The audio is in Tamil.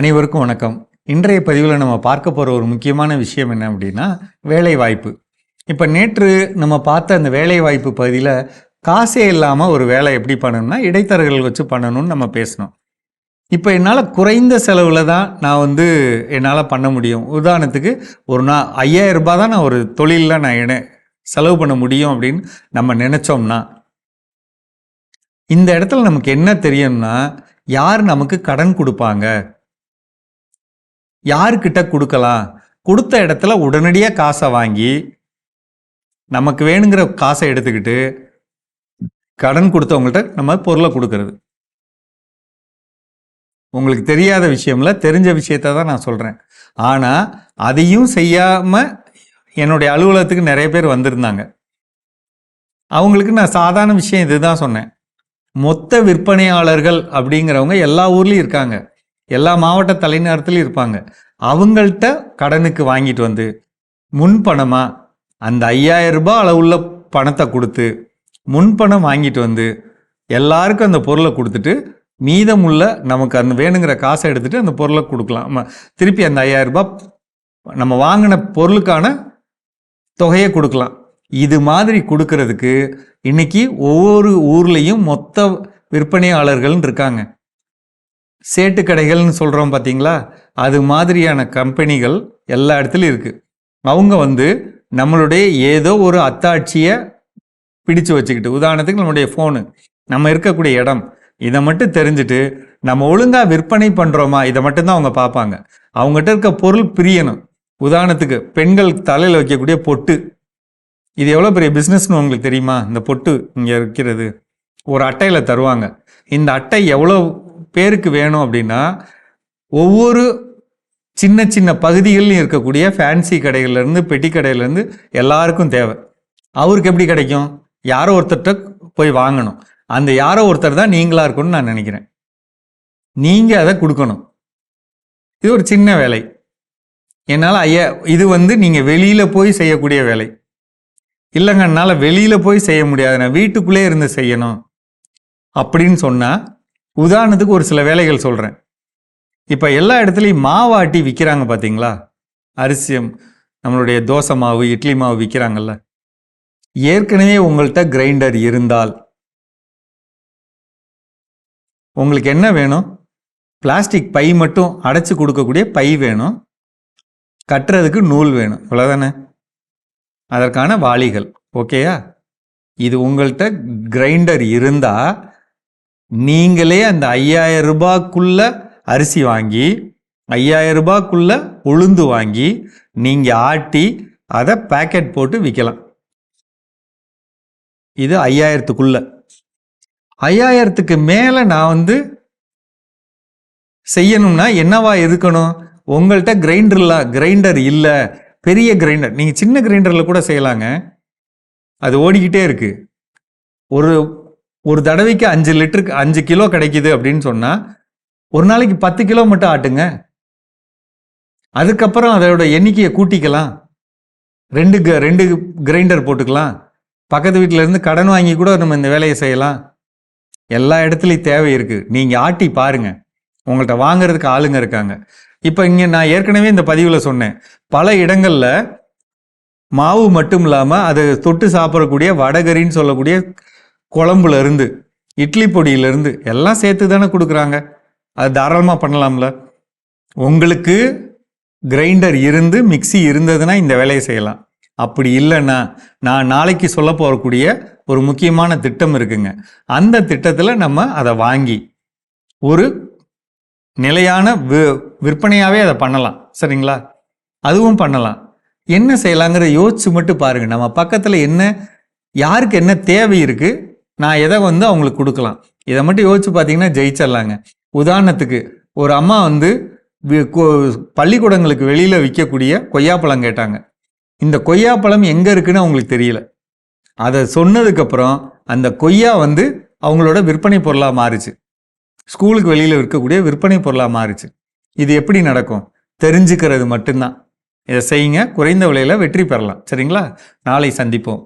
அனைவருக்கும் வணக்கம். இன்றைய பதிவில் நம்ம பார்க்க போகிற ஒரு முக்கியமான விஷயம் என்ன அப்படின்னா வேலை வாய்ப்பு இப்போ நேற்று நம்ம பார்த்த அந்த வேலை வாய்ப்பு பகுதியில் காசே இல்லாமல் ஒரு வேலை எப்படி பண்ணணும்னா இடைத்தரகர்கள் வச்சு பண்ணணும்னு நம்ம பேசணும் இப்போ என்னால் குறைந்த செலவில் தான் நான் வந்து என்னால் பண்ண முடியும். உதாரணத்துக்கு ஒரு நாள் ஐயாயிரம் ரூபாய் தான் நான் ஒரு தொழிலில் நான் என செலவு பண்ண முடியும் அப்படின்னு நம்ம நினச்சோம்னா இந்த இடத்துல நமக்கு என்ன தெரியும்னா யார் நமக்கு கடன் கொடுப்பாங்க? யாருக்கிட்ட கொடுக்கலாம்? கொடுத்த இடத்துல உடனடியாக காசை வாங்கி நமக்கு வேணுங்கிற காசை எடுத்துக்கிட்டு கடன் கொடுத்தவங்கள்ட்ட நம்ம பொருளை கொடுக்கறது. உங்களுக்கு தெரியாத விஷயம்ல தெரிஞ்ச விஷயத்த தான் நான் சொல்கிறேன் ஆனால் அதையும் செய்யாமல் என்னுடைய அலுவலகத்துக்கு நிறைய பேர் வந்திருந்தாங்க. அவங்களுக்கு நான் சாதாரண விஷயம் இதுதான் சொன்னேன். மொத்த விற்பனையாளர்கள் அப்படிங்கிறவங்க எல்லா ஊர்லேயும் இருக்காங்க. எல்லா மாவட்ட தலைநகரத்துலையும் இருப்பாங்க. அவங்கள்ட்ட கடனுக்கு வாங்கிட்டு வந்து முன்பணமாக அந்த ஐயாயிரம் ரூபாய் அளவுள்ள பணத்தை கொடுத்து முன்பணம் வாங்கிட்டு வந்து எல்லாருக்கும் அந்த பொருளை கொடுத்துட்டு மீதமுள்ள நமக்கு அந்த வேணுங்கிற காசை எடுத்துட்டு அந்த பொருளை கொடுக்கலாம். திருப்பி அந்த ஐயாயிரம் ரூபாய் நம்ம வாங்கின பொருளுக்கான தொகையை கொடுக்கலாம். இது மாதிரி கொடுக்கறதுக்கு இன்னைக்கு ஒவ்வொரு ஊர்லேயும் மொத்த விற்பனையாளர்கள் இருக்காங்க. சேட்டு கடைகள்னு சொல்கிறோம் பார்த்தீங்களா அது மாதிரியான கம்பெனிகள் எல்லா இடத்துலையும் இருக்குது அவங்க வந்து நம்மளுடைய ஏதோ ஒரு அத்தாட்சியை பிடிச்சு வச்சுக்கிட்டு உதாரணத்துக்கு நம்மளுடைய ஃபோனு நம்ம இருக்கக்கூடிய இடம். இதை மட்டும் தெரிஞ்சுட்டு நம்ம ஒழுங்காக விற்பனை பண்ணுறோமா இதை மட்டும்தான் அவங்க பார்ப்பாங்க. அவங்ககிட்ட இருக்க பொருள் பிரியணும். உதாரணத்துக்கு பெண்கள் தலையில் வைக்கக்கூடிய பொட்டு. இது எவ்வளோ பெரிய பிஸ்னஸ்னு உங்களுக்கு தெரியுமா? இந்த பொட்டு இங்கே இருக்கிறது. ஒரு அட்டையில் தருவாங்க. இந்த அட்டை எவ்வளோ பேருக்கு வேணும் அப்படின்னா ஒவ்வொரு சின்ன சின்ன பகுதிகள்லையும் இருக்கக்கூடிய ஃபேன்சி கடைகள்லேருந்து பெட்டி கடையிலேருந்து எல்லாருக்கும் தேவை. அவருக்கு எப்படி கிடைக்கும்? யாரோ ஒருத்தர்கிட்ட போய் வாங்கணும். அந்த யாரோ ஒருத்தர் தான் நீங்களாக இருக்கணும்னு நான் நினைக்கிறேன். நீங்கள் அதை கொடுக்கணும். இது ஒரு சின்ன வேலை. என்னால் ஐயா இது வந்து நீங்கள் வெளியில் போய் செய்யக்கூடிய வேலை. இல்லைங்க என்னால் வெளியில் போய் செய்ய முடியாது. நான் வீட்டுக்குள்ளே இருந்து செய்யணும். அப்படின்னு சொன்னால் உதாரணத்துக்கு ஒரு சில வேலைகள் சொல்கிறேன் இப்போ எல்லா இடத்துலையும் மாவாட்டி விற்கிறாங்க பார்த்தீங்களா அரிசியம் நம்மளுடைய தோசை மாவு இட்லி மாவு விற்கிறாங்கல்ல ஏற்கனவே உங்கள்கிட்ட கிரைண்டர் இருந்தால் உங்களுக்கு என்ன வேணும்? பிளாஸ்டிக் பை மட்டும் அடைச்சி கொடுக்கக்கூடிய பை வேணும். கட்டுறதுக்கு நூல் வேணும். இவ்வளோதானே அதற்கான வாளிகள். ஓகேயா? இது உங்கள்கிட்ட கிரைண்டர் இருந்தால் நீங்களே அந்த ஐயாயிரம் ரூபாய்க்குள்ள அரிசி வாங்கி ஐயாயிரம் ரூபாய்க்குள்ள உளுந்து வாங்கி நீங்கள் ஆட்டி அதை பேக்கெட் போட்டு விற்கலாம் இது ஐயாயிரத்துக்குள்ள. ஐயாயிரத்துக்கு மேலே நான் வந்து செய்யணும்னா என்னவா இருக்கணும்? உங்கள்கிட்ட கிரைண்டர்லாம் கிரைண்டர் இல்லை. பெரிய கிரைண்டர் நீங்கள் சின்ன கிரைண்டரில் கூட செய்யலாங்க. அது ஓடிக்கிட்டே இருக்குது ஒரு ஒரு தடவைக்கு அஞ்சு லிட்டருக்கு அஞ்சு கிலோ கிடைக்குது அப்படின்னு சொன்னால் ஒரு நாளைக்கு பத்து கிலோ மட்டும் ஆட்டுங்க. அதுக்கப்புறம் அதோட எண்ணிக்கையை கூட்டிக்கலாம். ரெண்டு க ரெண்டு கிரைண்டர் போட்டுக்கலாம். பக்கத்து வீட்டில் இருந்து கடன் வாங்கி கூட நம்ம இந்த வேலையை செய்யலாம். எல்லா இடத்துலையும் தேவை இருக்குது நீங்கள் ஆட்டி பாருங்கள் உங்கள்கிட்ட வாங்குறதுக்கு ஆளுங்க இருக்காங்க. இப்போ இங்கே நான் ஏற்கனவே இந்த பதிவில் சொன்னேன். பல இடங்களில் மாவு மட்டும் இல்லாமல் அதை தொட்டு சாப்பிடக்கூடிய வடகரின்னு சொல்லக்கூடிய குழம்புல இருந்து இட்லி பொடியிலேருந்து எல்லாம் சேர்த்து தானே கொடுக்குறாங்க. அது தாராளமாக பண்ணலாம்ல. உங்களுக்கு கிரைண்டர் இருந்து மிக்சி இருந்ததுன்னா இந்த வேலையை செய்யலாம். அப்படி இல்லைன்னா நான் நாளைக்கு சொல்ல போகக்கூடிய ஒரு முக்கியமான திட்டம் இருக்குங்க. அந்த திட்டத்தில் நம்ம அதை வாங்கி ஒரு நிலையான வி விற்பனையாகவே அதை பண்ணலாம். சரிங்களா? அதுவும் பண்ணலாம். என்ன செய்யலாங்கிறத யோசிச்சு மட்டும் பாருங்கள் நம்ம பக்கத்தில் என்ன யாருக்கு என்ன தேவை இருக்குது நான் எதை வந்து அவங்களுக்கு கொடுக்கலாம்? இதை மட்டும் யோசிச்சு பார்த்தீங்கன்னா ஜெயிச்சிடலாங்க. உதாரணத்துக்கு ஒரு அம்மா வந்து பள்ளிக்கூடங்களுக்கு வெளியில் விற்கக்கூடிய கொய்யாப்பழம் கேட்டாங்க. இந்த கொய்யாப்பழம் எங்கே இருக்குன்னு அவங்களுக்கு தெரியல. அதை சொன்னதுக்கப்புறம் அந்த கொய்யா வந்து அவங்களோட விற்பனை பொருளாக மாறுச்சு. ஸ்கூலுக்கு வெளியில் விற்கக்கூடிய விற்பனை பொருளாக மாறுச்சு. இது எப்படி நடக்கும்? தெரிஞ்சுக்கிறது மட்டும்தான். இதை செய்யுங்க. குறைந்த விலையில் வெற்றி பெறலாம். சரிங்களா? நாளை சந்திப்போம்.